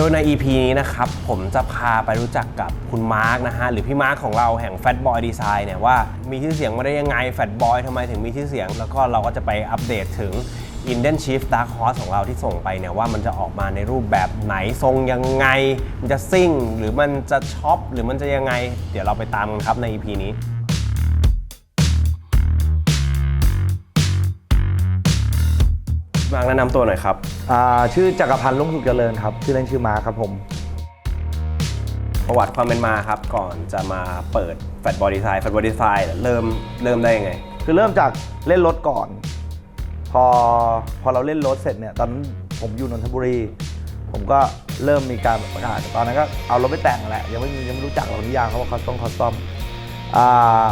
ดยใน EP นี้นะครับ ผมจะพาไปรู้จักกับคุณมาร์กนะฮะ หรือพี่มาร์กของเราแห่ง Fat Boy Design เนี่ยว่ามีชื่อเสียงมาได้ยังไง Fat Boy ทำไมถึงมีชื่อเสียง แล้วก็เราก็จะไปอัปเดตถึง Indian Chief Dark Horse ของเราที่ส่งไปเนี่ยว่ามันจะออกมาในรูปแบบไหนทรงยังไง มันจะซิ่ง หรือมันจะช็อปหรือมันจะยังไง เดี๋ยวเราไปตามกันครับใน EP นี้ มาร์กแนะนำตัวหน่อยครับ อ่าชื่อจักรพันธ์ลุ่งสุขเจริญครับ ชื่อเล่นชื่อมาครับผม ประวัติความเป็นมาครับ ก่อนจะมาเปิด Fat Boy Design Fat Boy Design เริ่มเริ่มได้ยังไง คือเริ่มจากเล่นรถก่อน พอพอเราเล่นรถเสร็จเนี่ยตอนนั้นผมอยู่นนทบุรี ผมก็เริ่มมีการประกาศตอนนั้นก็เอารถไปแต่งแหละ ยังไม่มียังไม่รู้จักหรอกนิยามเขาว่าคอสตอมคอสตอมอ่า เอ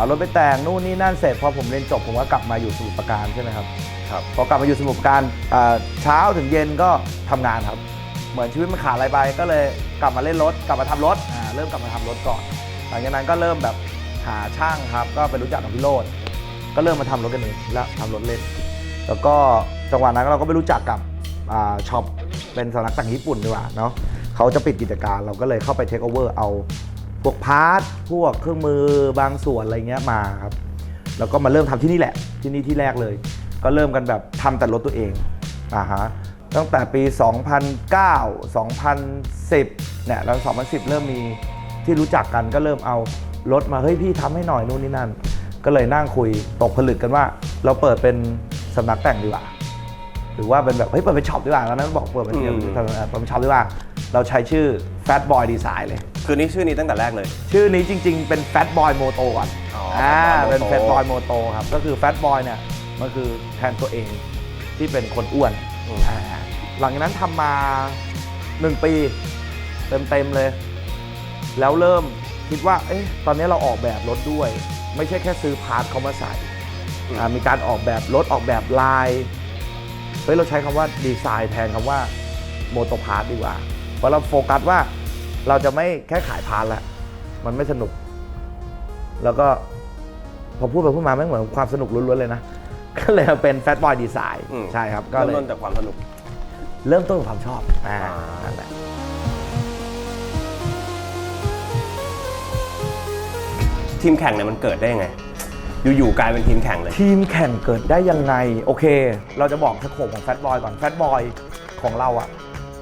ารถไปแต่งนู่นนี่นั่นเสร็จพอผมเรียนจบผมก็กลับมาอยู่สมุทรปราการใช่ไหมครับครับพอกลับมาอยู่สมุทรปราการอ่าเช้าถึงเย็นก็ทำงานครับ เหมือนชีวิตมันขาดอะไรไปก็เลยกลับมาเล่นรถ กลับมาทำรถอ่าเริ่มกลับมาทำรถก่อน หลังจากนั้นก็เริ่มแบบหาช่างครับ ก็ไปรู้จักกับพี่โรดก็เริ่มมาทำรถกันเองแล้วทำรถเล่น แล้วก็จังหวะนั้นเราก็ไปรู้จักกับอ่าช็อปเป็นสำนักแต่งญี่ปุ่นดีกว่าเนาะเขาจะปิดกิจการเราก็เลยเข้าไปเทคโอเวอร์เอา พวกพาร์ทพวกเครื่องมือบางส่วนอะไรเงี้ยมาครับ แล้วก็มาเริ่มทำที่นี่แหละ ที่นี่ที่แรกเลย ก็เริ่มกันแบบทำแต่รถตัวเองอ่าฮะตั้งแต่ปี 2009 2010เนี่ยแล้ว2010 เริ่มมีที่รู้จักกันก็เริ่มเอารถมาเฮ้ยพี่ทำให้หน่อยนู่นนี่นั่น ก็เลยนั่งคุยตกผลึกกันว่า เราเปิดเป็นสำนักแต่งดีกว่าหรือว่าเป็นแบบเฮ้ยเปิดเป็นช็อปดีกว่าตอนนั้นบอกเปิดเป็นอืมเปิดเป็นช็อปดีกว่าเราใช้ชื่อ Fat Boy Design เลย คือนี่ชื่อนี้ตั้งแต่แรกเลย ชื่อนี้จริง ๆ เป็น Fat Boy Moto ก่อนอ๋ออ่อ่า Fat Boy เป็น Moto Fat Boy Moto ครับ ก็คือ Fat Boy เนี่ย มันคือแทนตัวเองที่เป็นคนอ้วนอืม อ่าหลังจากนั้นทำมา 1 ปี เต็ม ๆ เลย แล้วเริ่มคิดว่า เอ๊ะ ตอนนี้เราออกแบบรถด้วย ไม่ใช่แค่ซื้อพาร์ทเขามาใส่อ่ามีการออกแบบรถออกแบบลาย เฮ้ย เราใช้คำว่าดีไซน์แทนคำว่าโมโตพาร์ทดีกว่าเพราะเราโฟกัสว่า เราจะไม่แค่ขายพาร์ทแล้วมันไม่สนุก แล้วก็พอพูดไปพูดมาไม่งเหมือนความสนุกล้วนๆเลยนะ ก็เลยมาเป็นแฟตบอยดีไซน์อืมใช่ครับก็เริ่มเลยต้นจากความสนุก เริ่มต้นจากความชอบอ่าอ่านั่นแหละทีมแข่งเนี่ยมันเกิดได้ยังไง อยู่ๆกลายเป็นทีมแข่งเลย ทีมแข่งเกิดได้ยังไง โอเค เราจะบอกสโคปของแฟตบอยก่อนแฟตบอยของเราอะ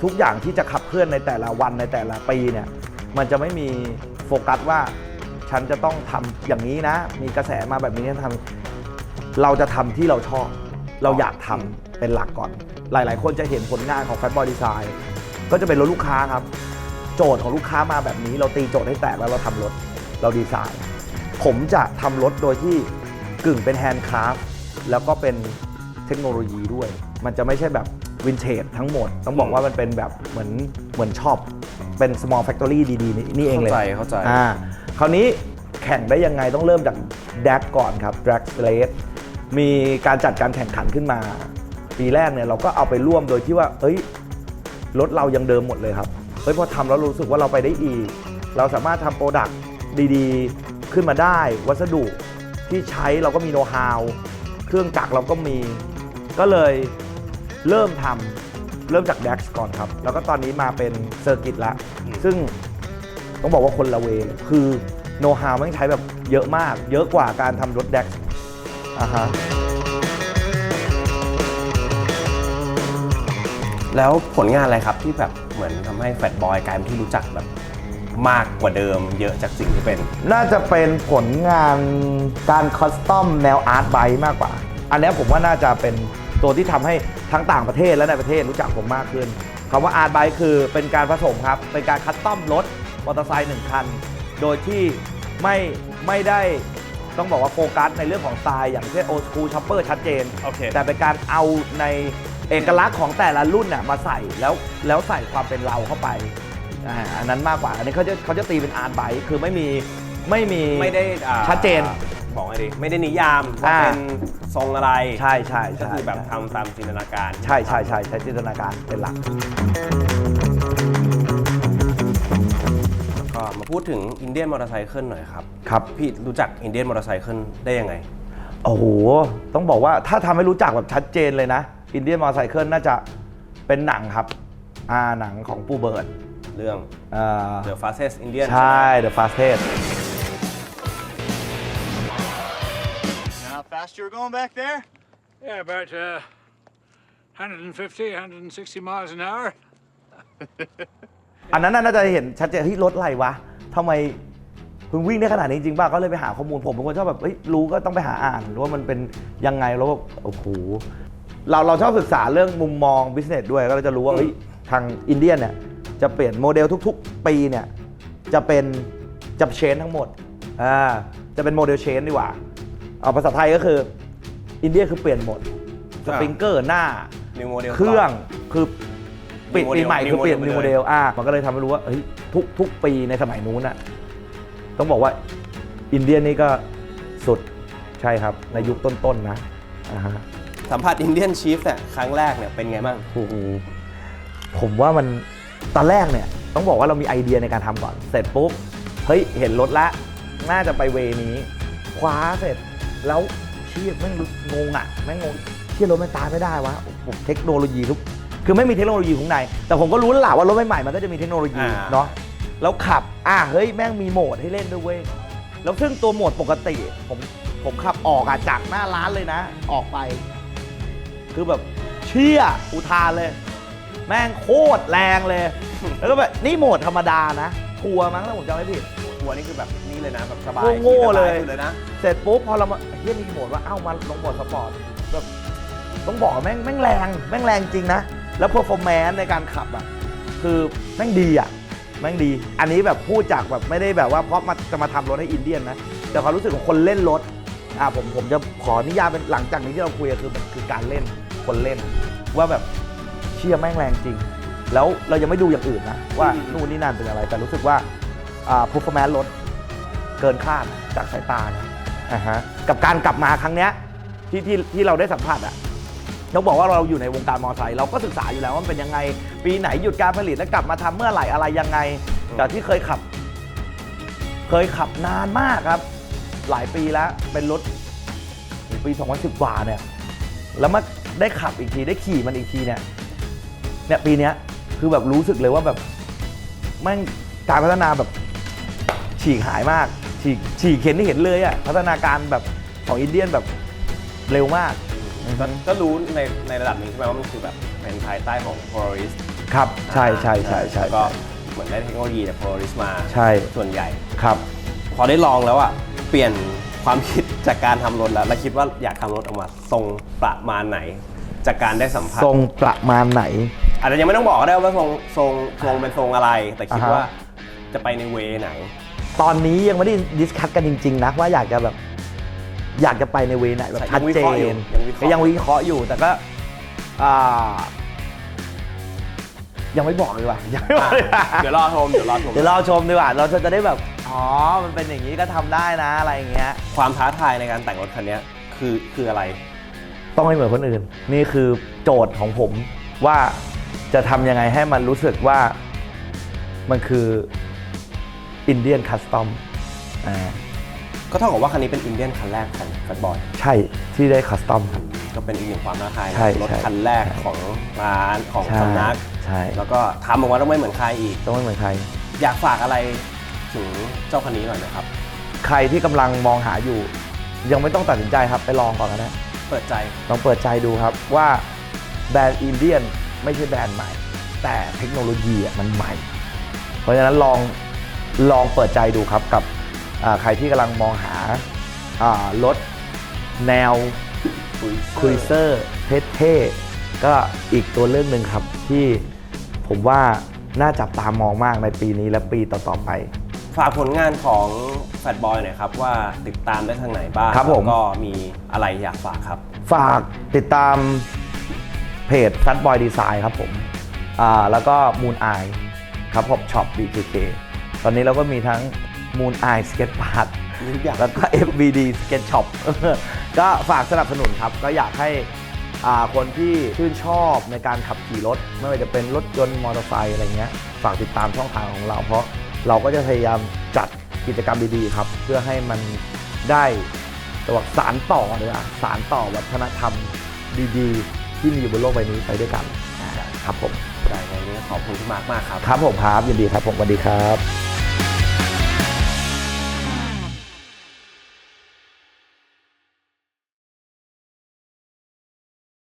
ทุกอย่างที่จะขับเคลื่อนในแต่ละวันในแต่ละปีเนี่ยมันจะไม่มีโฟกัสว่าฉันจะต้องทำอย่างนี้นะ มีกระแสมาแบบนี้ทำเราจะทำที่เราชอบ เราอยากทำเป็นหลักก่อน หลาย ๆ คนจะเห็นผลงานของแฟตบอยดีไซน์ก็จะเป็นรถลูกค้าครับ โจทย์ของลูกค้ามาแบบนี้ เราตีโจทย์ให้แตกแล้วเราทำรถเราดีไซน์ ผมจะทำรถโดยที่กึ่งเป็นแฮนด์คราฟแล้วก็เป็นเทคโนโลยีด้วย มันจะไม่ใช่แบบ วินเทจทั้งหมด ต้องบอกว่ามันเป็นแบบเหมือนเหมือนช็อปเป็น small factory ดีๆ นี่นี่เองเลยเข้าใจเข้าใจอ่าคราวนี้แข่งได้ยังไงต้องเริ่มจากแดกก่อนครับ drag race มีการจัดการแข่งขันขึ้นมา ปีแรกเนี่ยเราก็เอาไปร่วมโดยที่ว่า เอ้ยรถเรายังเดิมหมดเลยครับเฮ้ยพอทำแล้วรู้สึกว่าเราไปได้อีก เราสามารถทำโปรดักต์ดีๆ ขึ้นมาได้ วัสดุที่ใช้เราก็มีโน้ตฮาวเครื่องจักรเราก็มี ก็เลย เริ่มทำเริ่มจาก DAX ก่อนครับ แล้วก็ตอนนี้มาเป็นเซอร์กิตละซึ่งต้องบอกว่าคนละเวเลยคือโน้ตฮาวมันใช้แบบเยอะมาก เยอะกว่าการทำรถ DAX อ่าฮะ แล้วผลงานอะไรครับที่แบบเหมือนทำให้แฟตบอยกลายเป็นที่รู้จักแบบมากกว่าเดิม เยอะจากสิ่งที่เป็น น่าจะเป็นผลงานการคอสตอมแนวอาร์ตไบมากกว่า อันเนี้ยผมว่าน่าจะเป็น ตัวที่ทำให้ทั้งต่างประเทศและในประเทศรู้จักผมมากขึ้นคำว่าอาร์ตไบคือเป็นการผสมครับ เป็นการคัสตอมรถมอเตอร์ไซค์หนึ่งคัน โดยที่ไม่ไม่ได้ต้องบอกว่าโฟกัสในเรื่องของสไตล์อย่างเช่นโอ s คูช็อปเปอร์ชัดเจนโอเคแต่เป็นการเอาในเอกลักษณ์ของแต่ละรุ่นน่ะมาใส่แล้วแล้วใส่ความเป็นเราเข้าไปอ่าอันนั้นมากกว่า อันนี้เขาจะเขาจะตีเป็นอาร์ตไบคือไม่มีไม่มีไม่ได้อ่าชัดเจน บอกไงดีไม่ได้นิยามว่าอ่า เป็นทรงอะไรใช่ใช่ก็ใช่คือแบบทำตามจินตนาการใช่ใช่ใช่ใช้จินตนาการเป็นหลัก ก็มาพูดถึงอินเดียนมอเตอร์ไซค์หน่อยครับครับ พี่รู้จักอินเดียนมอเตอร์ไซค์ได้ยังไง โอ้โห ต้องบอกว่าถ้าทำให้รู้จักแบบชัดเจนเลยนะ อินเดียนมอเตอร์ไซค์น่าจะเป็นหนังครับอ่าหนังของปูเบิร์ดเรื่องอ่า The Fastest Indian ใช่ The Fastest fast you were going back there? Yeah, about uh, 150, 160 miles an hour. อันนั้นน่าจะเห็นชัดเจนที่รถอะไรวะทำไมคุณวิ่งได้ขนาดนี้จริงป่ะก็เลยไปหาข้อมูลผมเป็นคนชอบแบบเอ้ยรู้ก็ต้องไปหาอ่านว่ามันเป็นยังไงแล้วแบบโอ้โหเราเราชอบศึกษาเรื่องมุมมอง business ด้วยก็เลยจะรู้ว่าเฮ้ยทางอินเดียเนี่ยจะเปลี่ยนโมเดลทุก ๆ ปีเนี่ยจะเป็นจะเชนทั้งหมดอ่าจะเป็นโมเดลเชนดีกว่า เอาภาษาไทยก็คืออินเดียคือเปลี่ยนหมดสปริงเกอร์หน้า New Model เครื่องคือปิด New ปี Model ใหม่คือ New เปลี่ยน Model นิวโมเดลอะมันก็เลยทำให้รู้ว่าเฮ้ยทุกทุกปีในสมัยนู้นน่ะต้องบอกว่าอินเดียนี่ก็สุดใช่ครับในยุคต้นๆนะอ่าฮะ สัมผัส Indian Chief เนี่ยครั้งแรกเนี่ยเป็นไงบ้าง โอ้โหผมว่ามันตอนแรกเนี่ยต้องบอกว่าเรามีไอเดียในการทำก่อน เสร็จปุ๊บ เฮ้ย เห็นรถละ น่าจะไปเวนี้ คว้าเสร็จ แล้วเชี่ยแม่งงงอะแม่งงงเชี่ยรถมันตายไม่ได้วะโอ้โหเทคโนโลยีทุกคือไม่มีเทคโนโลยีข้างในแต่ผมก็รู้แล้วล่ะว่ารถใหม่ๆมันก็จะมีเทคโนโลยีอ่า เนาะแล้วขับอะเฮ้ยแม่งมีโหมดให้เล่นด้วยเว้ยแล้วซึ่งตัวโหมดปกติ ผมผมขับออกอะจากหน้าร้านเลยนะ ออกไป คือแบบเชี่ยอุทานเลย แม่งโคตรแรงเลย แล้วก็แบบนี่โหมดธรรมดานะทัวร์มั้งถ้าผมจำไม่ผิด ทัวร์นี่คือแบบนี่เลยนะแบบสบายโง่ๆขี่สบาเลยสุดเลยนะ เสร็จปุ๊บพอเรามาเฮียมีโหมดว่าเอ้ามาลงโหมดสปอร์ตแบบต้องบอกว่าแม่งแม่งแรงแม่งแรงจริงนะ แล้ว performance ในการขับอะคือแม่งดีอะแม่งดี อันนี้แบบพูดจากแบบไม่ได้แบบว่าเพราะมาจะมาทำรถให้อินเดียนนะ แต่ความรู้สึกของคนเล่นรถอ่าผมผมจะขอนิยามเป็นหลังจากนี้ที่เราคุยกันคือมันคือการเล่นคนเล่น ว่าแบบเชี่ยแม่งแรงจริง แล้วเรายังไม่ดูอย่างอื่นนะว่าอืม นู่นนี่นั่นเป็นอะไร แต่รู้สึกว่า อ่า performance รถเกินคาดจากสายตานะอ่าฮะกับการกลับมาครั้งเนี้ยที่ที่ที่เราได้สัมผัสอะต้องบอกว่าเราอยู่ในวงการมอเตอร์ไซค์เราก็ศึกษาอยู่แล้วว่ามันเป็นยังไง ปีไหนหยุดการผลิตแล้วกลับมาทำเมื่อไหร่อะไรยังไง แต่ที่เคยขับ เคยขับนานมากครับ หลายปีแล้วเป็นรถปี 2010 กว่าเนี่ย แล้วมาได้ขับอีกทีได้ขี่มันอีกทีเนี่ยเนี่ยปีเนี้ยคือแบบรู้สึกเลยว่าแบบแม่งการพัฒนาแบบ ฉีกหายมาก ฉีกฉีกเห็นที่เห็นเลยอะพัฒนาการแบบของอินเดียนแบบเร็วมากก็ก็รู้ในในระดับหนึงใช่ไหมว่ามันคือแบบเป็นภายใต้ของ Polaris ครับใช่ใช่ใช่ใช่ก็เหมือนได้เทคโนโลยีจาก Polaris มาใช่ ส่วนใหญ่ ครับ พอได้ลองแล้วอะเปลี่ยนความคิดจากการทำรถแล้ว แล้วคิดว่าอยากทำรถออกมาทรงประมาณไหน จากการได้สัมผัส ทรงประมาณไหน อาจจะยังไม่ต้องบอกก็ได้ว่าทรงทรงทรงเป็นทรงอะไร แต่คิดอ่าฮะ ว่าจะไปในเวไหน ตอนนี้ยังไม่ได้ดิสคัตกันจริง ๆ นะว่าอยากจะแบบอยากจะไปในเวไหนแบบใช่ชัดเจยังวิเคราะห์อยู่นยังวิเคราะห์ก็ยังวิเคราะห์อยู่แต่ก็อ่ายังไม่บอกเลยว่ะยังไม่บอกเลยว่ะเดี๋ยวรอชมเดี๋ยวรอชมเดี๋ยวรอชมดีกว่าเราจะได้แบบอ๋อมันเป็นอย่างนี้ก็ทำได้นะอะไรอย่างเงี้ย ความท้าทายในการแต่งรถคันเนี้ยคือคืออะไร ต้องไม่เหมือนคนอื่น นี่คือโจทย์ของผมว่าจะทำยังไงให้มันรู้สึกว่ามันคือ อินเดียนคัสตอมอ่าก็เท่ากับว่าคันนี้เป็นอินเดียนคันแรกของแฟตบอยใช่ที่ได้คัสตอมครับ ก็เป็นอีกหนึ่งความท้าทายนะใช่รถใช่คันแรกของร้านของใช่สำนัก ใช่แล้วก็ทำออกมาต้องไม่เหมือนใครอีก ต้องไม่เหมือนใคร อยากฝากอะไรถึงเจ้าคันนี้หน่อยนะครับ ใครที่กำลังมองหาอยู่ ยังไม่ต้องตัดสินใจครับไปลองก่อนก็ได้เปิดใจลองเปิดใจดูครับว่าแบรนด์อินเดียนไม่ใช่แบรนด์ใหม่ แต่เทคโนโลยีอะมันใหม่ เพราะฉะนั้นลอง ลองเปิดใจดูครับกับอ่าใครที่กำลังมองหาอ่ารถแนวครูเซอร์เท่ๆก็อีกตัวเรื่องหนึ่งครับที่ผมว่าน่าจับตามองมากในปีนี้และปีต่อๆไป ฝากผลงานของแฟตบอยหน่อยครับ ว่าติดตามได้ทางไหนบ้างครับผมแล้วก็มีอะไรอยากฝากครับ ฝากติดตามเพจ Fat Boy Design ครับผม อ่า แล้วก็ Moon Eye ครับผมช็อป BKK ตอนนี้เราก็มีทั้ง Moon Eye Skate Park ทุกอย่างแล้วก็ FBD Skate Shop ก็ฝากสนับสนุนครับ ก็อยากให้อ่าคนที่ชื่นชอบในการขับขี่รถ ไม่ว่าจะเป็นรถยนต์มอเตอร์ไซค์อะไรเงี้ย ฝากติดตามช่องทางของเรา เพราะเราก็จะพยายามจัดกิจกรรมดีๆครับ เพื่อให้มันได้ตัวสารต่อเลยอะสารต่อวัฒนธรรมดีๆ ที่มีอยู่บนโลกใบนี้ไปด้วยกันอ่าครับผมได้ไงวันนี้ขอบคุณพี่มาร์คมากครับ ครับผมครับ ยินดีครับผมสวัสดีครับ